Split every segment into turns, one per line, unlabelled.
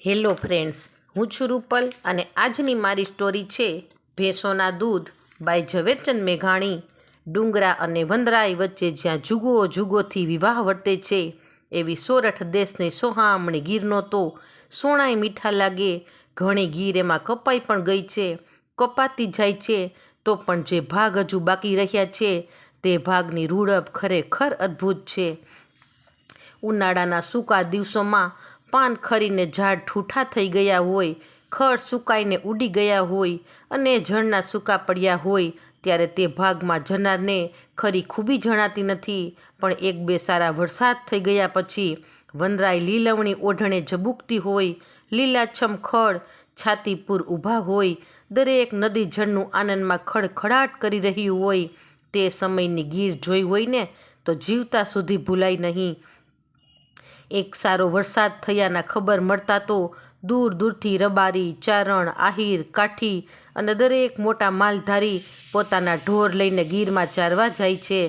Hello friends, હું છું રૂપલ અને આજની મારી સ્ટોરી છે ભેંસોના દૂધ બાય ઝવેરચંદ મેઘાણી. ડુંગરા અને વંદરાઈ વચ્ચે જ્યાં જુગો જુગોથી વિવાહ વર્તે છે, એવી સોરઠ દેશની સોહામણી ગીરનો તો સોણાય મીઠા લાગે, ઘણી ગીર એમાં કપાઈ પણ ગઈ છે, કપાતી જાય છે, તો પણ જે ભાગ હજુ બાકી રહ્યા છે, તે ભાગની રૂડપ ખરેખર અદ્ભુત છે. ઉનાળાના સૂકા દિવસોમાં પાન ખરીને ઝાડ ઠૂઠા થઈ ગયા હોય, ખડ સુકાઈને ઉડી ગયા હોય અને ઝળના સૂકા પડ્યા હોય, ત્યારે તે ભાગમાં જનારને ખરી ખૂબી જણાતી નથી. પણ એક બે સારા વરસાદ થઈ ગયા પછી વનરાય લીલવણી ઓઢણે ઝબૂકતી હોય, લીલાછમ ખડ છાતીપુર ઊભા હોય, દરેક નદી જળનું આનંદમાં ખડખડાટ કરી રહ્યું હોય, તે સમયની ગીર જોઈ હોય ને, તો જીવતા સુધી ભૂલાય નહીં. એક સારો વરસાદ થયાના ખબર મળતા તો દૂર દૂરથી રબારી, ચારણ, આહિર, કાઠી અને દરેક મોટા માલધારી પોતાના ઢોર લઈને ગીરમાં ચારવા જાય છે.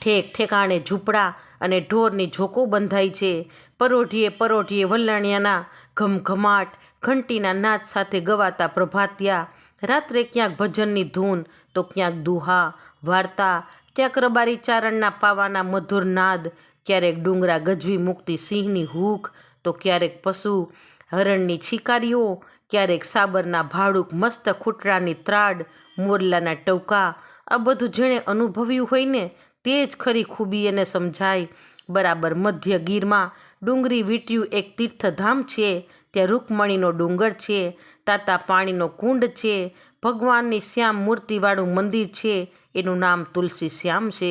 ઠેક ઠેકાણે ઝૂંપડા અને ઢોરની ઝોકો બંધાય છે. પરોઢીએ પરોઢીએ વલ્લાણિયાના ઘમઘમાટ, ઘંટીના નાદ સાથે ગવાતા પ્રભાતિયા, રાત્રે ક્યાંક ભજનની ધૂન તો ક્યાંક દુહા, વાર્તા, ક્યાંક રબારી ચારણના પાવાના મધુર નાદ ક્યારેક ડુંગરા ગજવી મૂકતી સિંહની હૂક, તો ક્યારેક પશુ હરણની છીકારીઓ, ક્યારેક સાબરના ભાડુક મસ્ત ખૂટરાની ત્રાડ, મોરલાના ટવકા આ બધું જેણે અનુભવ્યું હોય ને, તે જ ખરી ખૂબી એને સમજાય. બરાબર મધ્ય ગીરમાં ડુંગરી વીંટ્યું એક તીર્થધામ છે, ત્યાં રૂકમણીનો ડુંગર છે, તાતા પાણીનો કુંડ છે, ભગવાનની શ્યામ મૂર્તિવાળું મંદિર છે, એનું નામ તુલસી શ્યામ છે.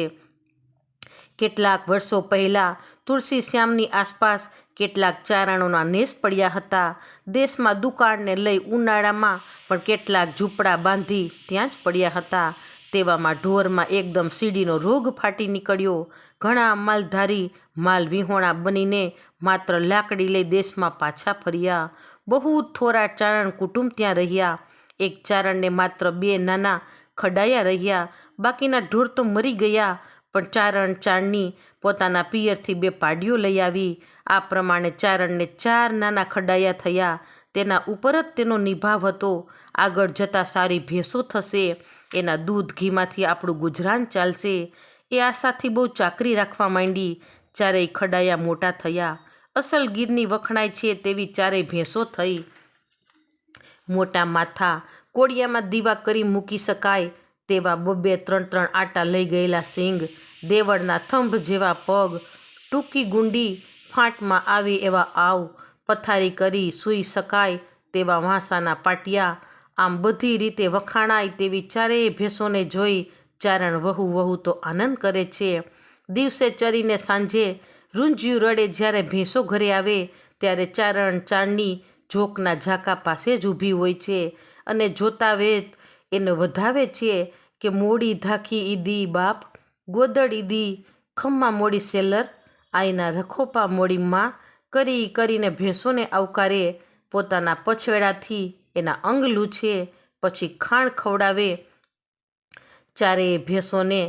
કેટલાક વર્ષો પહેલાં તુલસી શ્યામની આસપાસ કેટલાક ચારણોના નેસ પડ્યા હતા. દેશમાં દુકાળને લઈ ઉનાળામાં પણ કેટલાક ઝૂંપડા બાંધી ત્યાં જ પડ્યા હતા. તેવામાં ઢોરમાં એકદમ સીડીનો રોગ ફાટી નીકળ્યો. ઘણા માલધારી, માલ વિહોણા બનીને માત્ર લાકડી લઈ દેશમાં પાછા ફર્યા. બહુ થોડા ચારણ કુટુંબ ત્યાં રહ્યા. એક ચારણને માત્ર બે નાના ખડાયા રહ્યા. બાકીના ઢોર તો મરી ગયા. પણ ચારણ ચારણી પોતાના પિયરથી બે પાડીઓ લઈ આવી. આ પ્રમાણે ચારણને ચાર નાના ખડાયા થયા. તેના ઉપર જ તેનો નિભાવ હતો. આગળ જતાં સારી ભેંસો થશે. એના દૂધ ઘીમાંથી આપણું ગુજરાન ચાલશે. એ આશાથી બહુ ચાકરી રાખવા માંડી. ચારેય ખડાયા મોટા થયા. અસલ ગીરની વખણાય છે તેવી ચારેય ભેંસો થઈ. મોટા માથા કોડિયામાં દીવા કરી મૂકી શકાય. તેવા બબ્બે ત્રણ ત્રણ આટા લઈ ગયેલા સિંગ દેવળના થંભ જેવા પગ, ટૂંકી ગુંડી ફાંટમાં આવી એવા આવ પથારી કરી સૂઈ શકાય તેવા વાંસાના પાટિયા, આમ બધી રીતે વખાણાય તેવી ચારેય ભેંસોને જોઈ ચારણ વહુ વહુ તો આનંદ કરે છે. દિવસે ચરીને સાંજે રૂંજ્યું રડે જ્યારે ભેંસો ઘરે આવે ત્યારે ચારણ ચારણી જોકના ઝાકા પાસે જ ઊભી હોય છે અને જોતા વેત એને વધાવે છે કે મોડી ધાખી ઈદી બાપ, ગોદડ ઈદી ખમ્મા મોડી સેલર, આઈના રખોપા મોડી માં, કરી કરીને ભેંસોને આવકારે, પોતાના પછેડાથી એના અંગ લૂછે, પછી ખાણ ખવડાવે. ચારેય ભેંસોને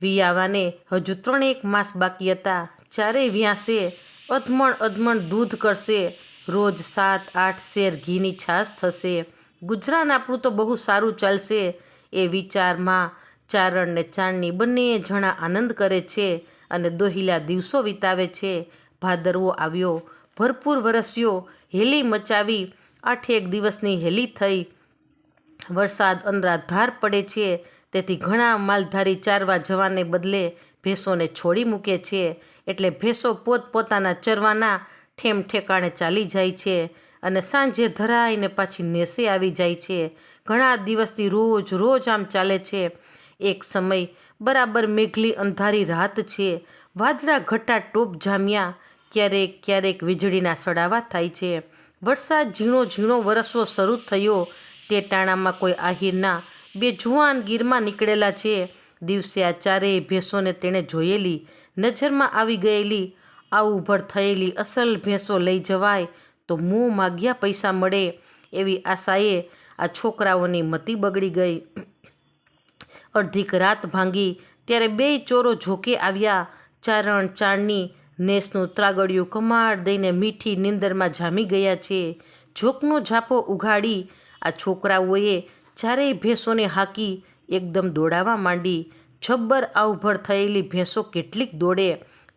વિયાવાને હજુ ત્રણેક માસ બાકી હતા. ચારેય વ્યાસે, અધમણ અધમણ દૂધ કરશે. રોજ સાત આઠ શેર ઘીની છાશ થશે. ગુજરાન આપણું તો બહુ સારું ચાલશે. એ વિચારમાં ચારણ ને ચારણી બંને જણા આનંદ કરે છે અને દોહિલા દિવસો વિતાવે છે. ભાદરવો આવ્યો, ભરપૂર વરસ્યો, હેલી મચાવી, આઠેક દિવસની હેલી થઈ. વરસાદ અનરાધાર પડે છે, તેથી ઘણા માલધારી ચારવા જવાને બદલે ભેંસોને છોડી મૂકે છે. એટલે ભેંસો પોતપોતાના ચરવાના ઠેમ ઠેકાણે ચાલી જાય છે. અને સાંજે ધરાઈને પાછી નેસે આવી જાય છે. ઘણા દિવસથી રોજ રોજ આમ ચાલે છે. એક સમય બરાબર મેઘલી અંધારી રાત છે. વાદળા ઘટા ટોપ જામ્યા. ક્યારેક ક્યારેક વીજળીના સડાવા થાય છે. વરસાદ ઝીણો ઝીણો વરસવો શરૂ થયો. તે ટાણામાં કોઈ આહિરના બે જુવાન ગીરમાં નીકળેલા છે. દિવસે આ ચારેય ભેંસોને તેણે જોયેલી. નજરમાં આવી ગયેલી. આવું ઉભર થયેલી અસલ ભેંસો લઈ જવાય. તો મોં માગ્યા પૈસા મળે એવી આશાએ આ છોકરાઓની મતી બગડી ગઈ. અડધીક રાત ભાંગી ત્યારે બે ચોરો ઝોકે આવ્યા. ચારણ ચારણી નેસનું ત્રાગડિયું કમાડ દઈને મીઠી નીંદરમાં જામી ગયા છે. ઝોકનો ઝાપો ઉઘાડી આ છોકરાઓએ ચારેય ભેંસોને હાકી એકદમ દોડાવા માંડી. છબ્બર આવભર થયેલી ભેંસો કેટલીક દોડે.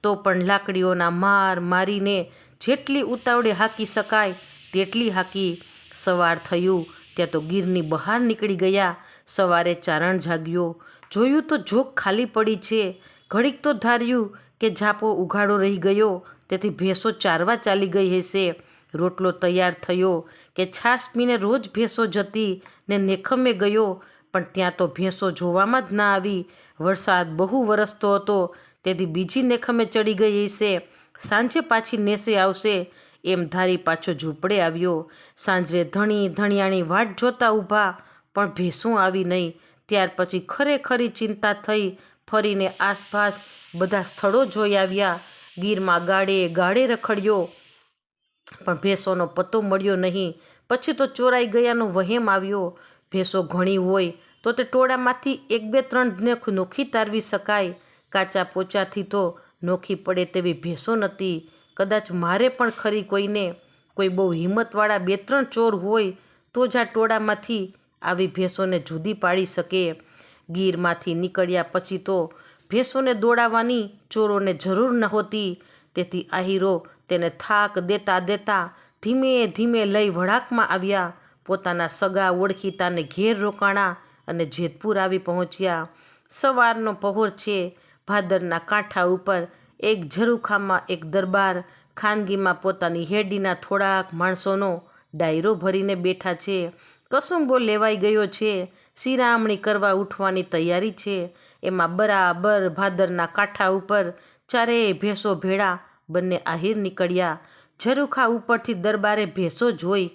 તો પણ લાકડીઓના માર મારીને જેટલી ઉતાવળે હાકી શકાય, તેટલી હાકી સવાર થયું. ત્યાં તો ગીરની બહાર નીકળી ગયા. સવારે ચારણ જાગ્યો. જોયું તો જોક ખાલી પડી છે. ઘડીક તો ધાર્યું કે ઝાપો ઉઘાડો રહી ગયો. તેથી ભેંસો ચારવા ચાલી ગઈ હશે. રોટલો તૈયાર થયો કે છાશ પીને રોજ ભેંસો જતી ને નેખમે ગયો. પણ ત્યાં તો ભેંસો જોવામાં જ ના આવી. વરસાદ બહુ વરસતો હતો. તેથી બીજી નેખમે ચડી ગઈ હશે. સાંજે પાછી નેસે આવશે એમ ધારી પાછો ઝૂંપડે આવ્યો. સાંજે ધણી ધણિયાણી વાટ જોતા ઊભા, પણ ભેંસું આવી નહીં. ત્યાર પછી ખરેખરી ચિંતા થઈ ફરીને આસપાસ બધા સ્થળો જોઈ આવ્યા. ગીરમાં ગાડે ગાડે રખડ્યો, પણ ભેંસોનો પત્તો મળ્યો નહીં. પછી તો ચોરાઈ ગયાનો વહેમ આવ્યો. ભેંસો ઘણી હોય તો તે ટોળામાંથી એક બે ત્રણ ને નોખી તારવી શકાય. કાચા પોચાથી તો નોખી પડે તેવી ભેંસો નથી કદાચ મારે પણ ખરી કોઈને કોઈ બહુ હિંમતવાળા બે ત્રણ ચોર હોય તો જ આ ટોળામાંથી આવી ભેંસોને જુદી પાડી શકે. ગીરમાંથી નીકળ્યા પછી તો ભેંસોને દોડાવવાની ચોરોને જરૂર નહોતી. તેથી આહીરો તેને થાક દેતા દેતા ધીમે ધીમે લઈ વળાકમાં આવ્યા. પોતાના સગા ઓળખીતાને ઘેર રોકાણા અને જેતપુર આવી પહોંચ્યા. સવારનો પહોર છે. ભાદરના કાંઠા ઉપર એક ઝરૂખામાં એક દરબાર, ખાનગીમાં પોતાની હેડીના થોડાક માણસોનો ડાયરો ભરીને બેઠા છે. કસુંબો લેવાઈ ગયો છે. શિરામણી કરવા ઉઠવાની તૈયારી છે. એમાં બરાબર ભાદરના કાંઠા ઉપર ચારેય ભેંસો ભેળા બંને આહિર નીકળ્યા. ઝરૂખા ઉપરથી દરબારે ભેંસો જોઈ.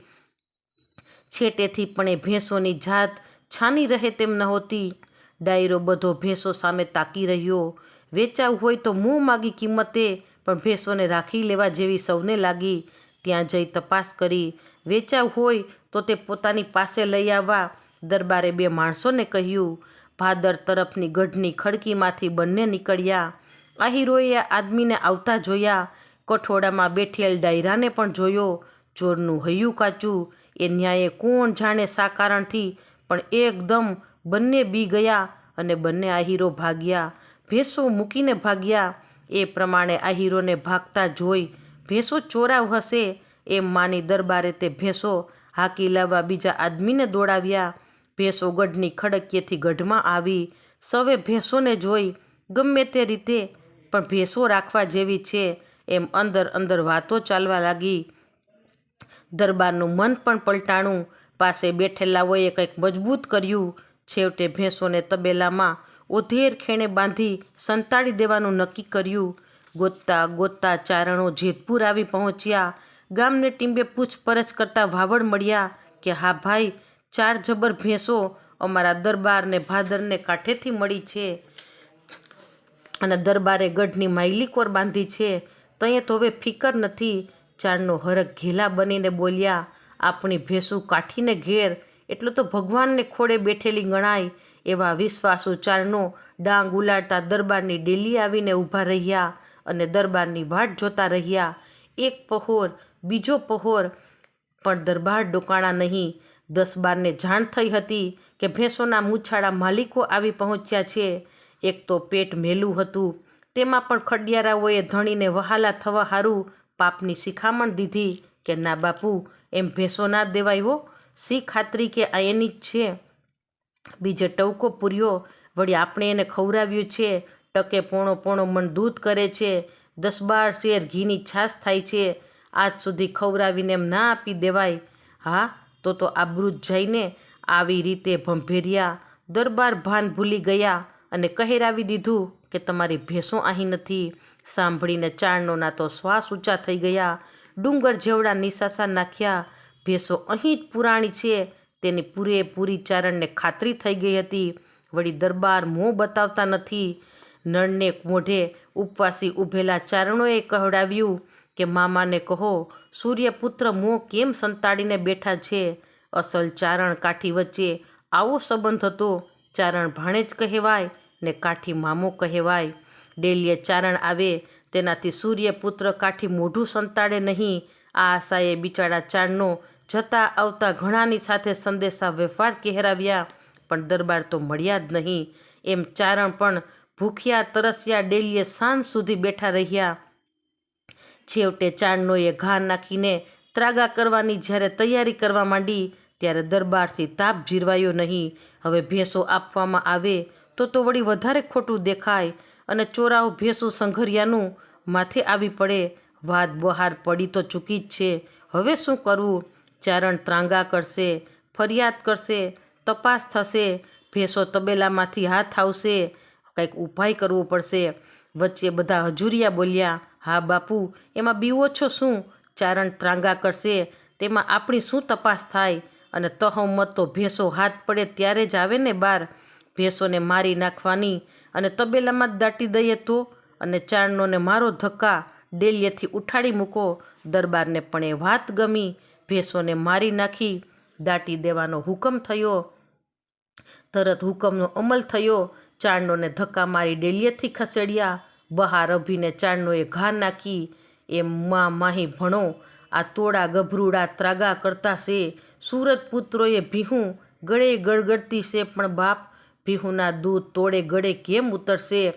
છેટેથી પણ એ ભેંસોની જાત છાની રહે તેમ નહોતી. ડાયરો બધો ભેંસો સામે તાકી રહ્યો. વેચાવ હોય તો મું માગી કિંમતે, પણ ભેંસોને રાખી લેવા જેવી સૌને લાગી. ત્યાં જઈ તપાસ કરી. વેચાવ હોય તો તે પોતાની પાસે લઈ આવવા દરબારે બે માણસોને કહ્યું. ભાદર તરફની ગઢની ખડકીમાંથી બંને નીકળ્યા. આ આદમીને આવતા જોયા. કઠોડામાં બેઠેલ ડાયરાને પણ જોયો. ચોરનું હૈયું કાચું. એ ન્યાયે કોણ જાણે સા કારણથી, પણ એકદમ બંને બી ગયા અને બંને આહીરો ભાગ્યા. ભેંસો મૂકીને ભાગ્યા. એ પ્રમાણે આહીરોને ભાગતા જોઈ ભેંસો ચોરાવ હશે એમ માની દરબારે તે ભેંસો હાકી લાવવા બીજા આદમીને દોડાવ્યા. ભેંસો ગઢની ખડકીએથી ગઢમાં આવી. સવે ભેંસોને જોઈ ગમે તે રીતે, પણ ભેંસો રાખવા જેવી છે એમ અંદર અંદર વાતો ચાલવા લાગી. દરબારનું મન પણ પલટાણું. પાસે બેઠેલાઓએ કંઈક મજબૂત કર્યું. છેવટે ભેંસોને તબેલામાં ઓધેર ખેણે બાંધી સંતાડી દેવાનું નક્કી કર્યું. ગોતતા ગોતતા ચારણો જેતપુર આવી પહોંચ્યા. ગામને ટીંબે પૂછપરછ કરતા વાવડ મળ્યા કે, હા ભાઈ, ચાર જબર ભેંસો અમારા દરબારને, ભાદરને કાંઠેથી મળી છે. અને દરબારે ગઢની માઇલીકોર બાંધી છે. તઈએ તો હવે ફિકર નથી. ચારનો હરખ ઘેલા બનીને બોલ્યા, આપણી ભેંસું કાઠીને ઘેર એટલું તો ભગવાનને ખોળે બેઠેલી ગણાય એવા વિશ્વાસ ઉચ્ચારનો ડાંગ ઉલાડતા દરબારની ડેલી આવીને ઊભા રહ્યા અને દરબારની વાટ જોતા રહ્યા. એક પહોર, બીજો પહોર, પણ દરબાર ડોકાણા નહીં. દસ બારને જાણ થઈ હતી કે ભેંસોના મૂછાળા માલિકો આવી પહોંચ્યા છે. એક તો પેટ મેલું હતું. તેમાં પણ ખડિયારાઓએ ધણીને વહાલા થવા હારું પાપની શિખામણ દીધી કે, ના બાપુ, એમ ભેંસો ના દેવાય શી ખાતરી કે એની જ છે. બીજે ટવકો પૂર્યો, વળી આપણે એને ખવડાવ્યું છે. ટકે પોણો પોણો મન દૂધ કરે છે. દસ બાર શેર ઘીની છાશ થાય છે. આજ સુધી ખવડાવીને એમ ના આપી દેવાય. હા, તો તો આબરૂ જઈને આવી રીતે ભંભેરિયા. દરબાર ભાન ભૂલી ગયા અને કહેરાવી દીધું કે તમારી ભેંસો અહીં નથી. સાંભળીને ચારણોના તો શ્વાસ ઊંચા થઈ ગયા. ડુંગર જેવડા નિશાસા નાખ્યા. ભેંસો અહીં જ પુરાણી છે. તેની પૂરેપૂરી ચારણને ખાતરી થઈ ગઈ હતી. વળી દરબાર મોં બતાવતા નથી. નળને મોઢે ઉપવાસી ઊભેલા ચારણોએ કહેવડાવ્યું કે, મામાને કહો, સૂર્યપુત્ર મોં કેમ સંતાડીને બેઠા છે? અસલ ચારણ કાઠી વચ્ચે આવો સંબંધ હતો. ચારણ ભાણે જ કહેવાય ને કાઠી મામો કહેવાય. ડેલીએ ચારણ આવે તેનાથી સૂર્યપુત્ર કાઠી મોઢું સંતાડે નહીં. આ આશાએ બિચારા ચારણો જતા આવતા ઘણાની સાથે સંદેશા વેફાર કહેરાવ્યા, પણ દરબાર તો મળ્યા જ નહીં. એમ ચારણ પણ ભૂખ્યા, તરસ્યા, ડેલીએ સાંજ સુધી બેઠા રહ્યા. છેવટે ચારણોએ ઘા નાખીને ત્રાગા કરવાની જ્યારે તૈયારી કરવા માંડી, ત્યારે દરબારથી તાપ જીરવાયો નહીં. હવે ભેંસો આપવામાં આવે તો તો વળી વધારે ખોટું દેખાય અને ચોરાઓ ભેંસું સંઘરિયાનું માથે આવી પડે. વાત બહાર પડી તો ચૂકી જ છે. હવે શું કરવું? ચારણ ત્રાંગા કરશે, ફરિયાદ કરશે, તપાસ થશે, ભેંસો તબેલામાંથી હાથ આવશે, કંઈક ઉપાય કરવો પડશે. વચ્ચે બધા હજુરિયા બોલ્યા, હા બાપુ, એમાં બીવો છો શું? ચારણ ત્રાંગા કરશે, તેમાં આપણી શું તપાસ થાય? અને તહમત તો ભેંસો હાથ પડે ત્યારે જ આવે ને બાર. ભેંસોને મારી નાખવાની અને તબેલામાં જ દાટી દઈએ તો? અને ચારણોને મારો ધક્કા ડેલીએથી ઉઠાડી મૂકો. દરબારને પણ એ વાત ગમી. ભેંસોને મારી નાખી, દાટી દેવાનો હુકમ થયો. તરત હુકમનો અમલ થયો. ચારણોને ધક્કા મારી ડેલીએથી ખસેડ્યા. બહાર અભીને ચારણોએ ઘા નાખી. એમ માં માહી ભણો, આ તોડા ગભરૂડા ત્રાગા કરતા છે. સુરત પુત્રોએ ભીહું, ગળે ગળગડતી છે પણ બાપ, ભીહુના દૂધ તોડે ગળે કેમ ઉતરશે?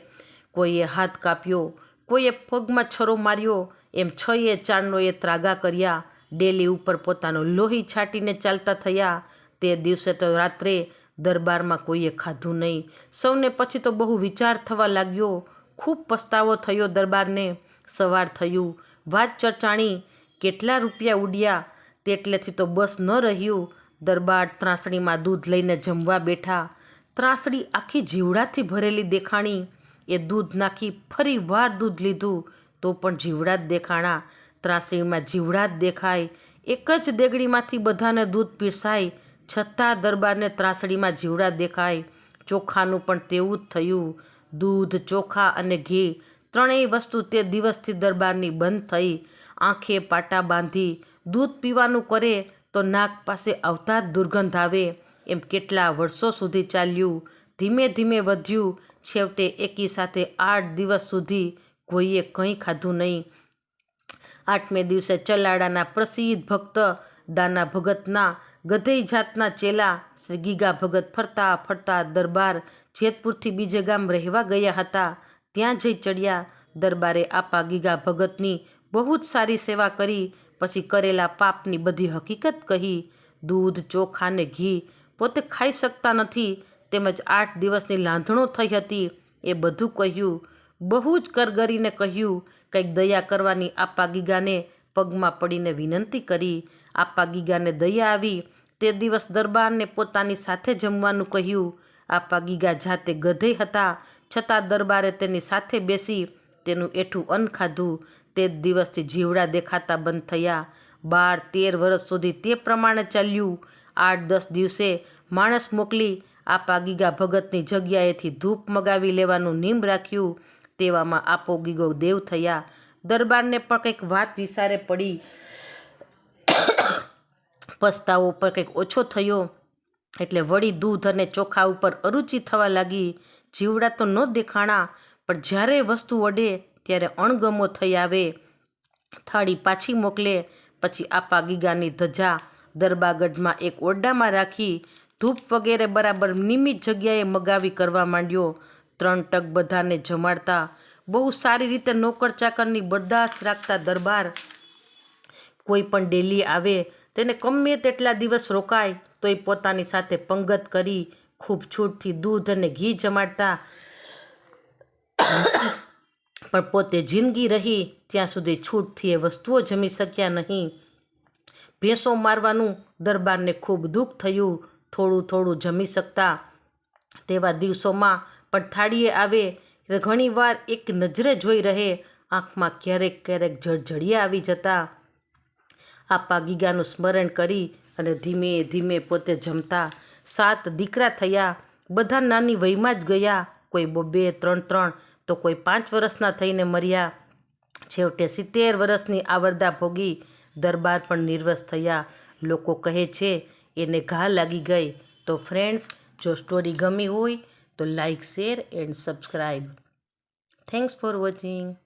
કોઈએ હાથ કાપ્યો, કોઈએ પગમાં છરો માર્યો. એમ છએ ચારણોએ ત્રાગા કર્યા. ડેલી ઉપર પોતાનું લોહી છાંટીને ચાલતા થયા. તે દિવસે તો રાત્રે દરબારમાં કોઈએ ખાધું નહીં. સૌને પછી તો બહુ વિચાર થવા લાગ્યો. ખૂબ પસ્તાવો થયો દરબારને. સવાર થયું. વાત ચર્ચાણી કેટલા રૂપિયા ઉડ્યા તેટલેથી તો બસ ન રહ્યું. દરબાર ત્રાસણીમાં દૂધ લઈને જમવા બેઠા. ત્રાસડી આખી જીવડાથી ભરેલી દેખાણી. એ દૂધ નાખી ફરી વાર દૂધ લીધું. તો પણ જીવડા જ દેખાણા. ત્રાસણીમાં જીવડા જ દેખાય. એક જ દેગડીમાંથી બધાને દૂધ પીરસાય. છતાં દરબારને ત્રાસડીમાં જીવડા દેખાય. ચોખાનું પણ તેવું જ થયું. દૂધ, ચોખા અને ઘી ત્રણેય વસ્તુ તે દિવસથી દરબારની બંધ થઈ. આંખે પાટા બાંધી દૂધ પીવાનું કરે તો નાક પાસે આવતા જ દુર્ગંધ આવે. એમ કેટલા વર્ષો સુધી ચાલ્યું. ધીમે ધીમે વધ્યું. છેવટે એકી સાથે આઠ દિવસ સુધી કોઈએ કંઈ ખાધું નહીં. આઠમે દિવસે ચલાડાના પ્રસિદ્ધ ભક્ત દાના ભગતના ગધેઈ જાતના ચેલા શ્રી ગીગા ભગત ફરતા ફરતા દરબાર જેતપુરથી બીજે ગામ રહેવા ગયા હતા. ત્યાં જઈ ચડ્યા. દરબારે આપા ગીગા ભગતની બહુ જ સારી સેવા કરી. પછી કરેલા પાપની બધી હકીકત કહી. દૂધ, ચોખા ને ઘી પોતે ખાઈ શકતા નથી. તેમજ આઠ દિવસની લાંધણો થઈ હતી. એ બધું કહ્યું. બહુ જ કરગરીને કહ્યું. કંઈક દયા કરવાની આપા ગીગાને પગમાં પડીને વિનંતી કરી. આપા ગીગાને દયા આવી. તે દિવસ દરબારને પોતાની સાથે જમવાનું કહ્યું. આપા ગીગા જાતે ગધે હતા. છતાં દરબારે તેની સાથે બેસી તેનું એઠું અન્ન ખાધું. તે જ દિવસથી જીવડા દેખાતા બંધ થયા. બાર, તેર વર્ષ સુધી તે પ્રમાણે ચાલ્યું. આઠ, દસ દિવસે માણસ મોકલી આપા ગીગા ભગતની જગ્યાએથી ધૂપ મગાવી લેવાનું નિયમ રાખ્યું. તેવામાં આપો ગીગો દેવ થયા. દરબારને પણ કંઈક વાત વિસારે પડી. પસ્તાવો પર કંઈક ઓછો થયો. એટલે વળી દૂધ અને ચોખા ઉપર અરુચિ થવા લાગી. જીવડા તો ન દેખાણા, પણ જ્યારે વસ્તુ વડે ત્યારે અણગમો થઈ આવે. થાળી પાછી મોકલે, પછી આપા ગીગાની ધજા દરબાગઢમાં એક ઓરડામાં રાખી. ધૂપ વગેરે બરાબર નિયમિત જગ્યાએ મગાવી કરવા માંડ્યો. ત્રણ ટક બધાને જમાડતા, બહુ સારી રીતે નોકર ચાકરની બરદાસ્ત રાખતા દરબાર. કોઈ પણ ડેલી આવે, તેને ગમે તેટલા દિવસ રોકાય તો એ પોતાની સાથે પંગત કરી ખૂબ છૂટથી દૂધ અને ઘી જમાડતા. પણ પોતે જિંદગી રહી, ત્યાં સુધી છૂટથી એ વસ્તુઓ જમી શક્યા નહીં. ભેંસો મારવાનું દરબારને ખૂબ દુઃખ થયું, થોડું થોડું જમી શકતા. તેવા દિવસોમાં પણ થાળીએ આવે ઘણીવાર એક નજરે જોઈ રહે, આંખમાં ક્યારેક ક્યારેક જળજળિયા આવી જતા. આ પાગીગાનું સ્મરણ કરી અને ધીમે ધીમે પોતે જમતા. સાત દીકરા થયા, બધા નાની વયમાં જ ગયા. કોઈ બે ત્રણ ત્રણ, તો કોઈ પાંચ વર્ષના થઈને મર્યા. છેવટે સિત્તેર વર્ષની આવરદા ભોગી દરબાર પણ નિર્વસ થયા. લોકો કહે છે, એને ઘા લાગી ગઈ. તો ફ્રેન્ડ્સ જો સ્ટોરી ગમી હોય તો like share and subscribe. Thanks for watching.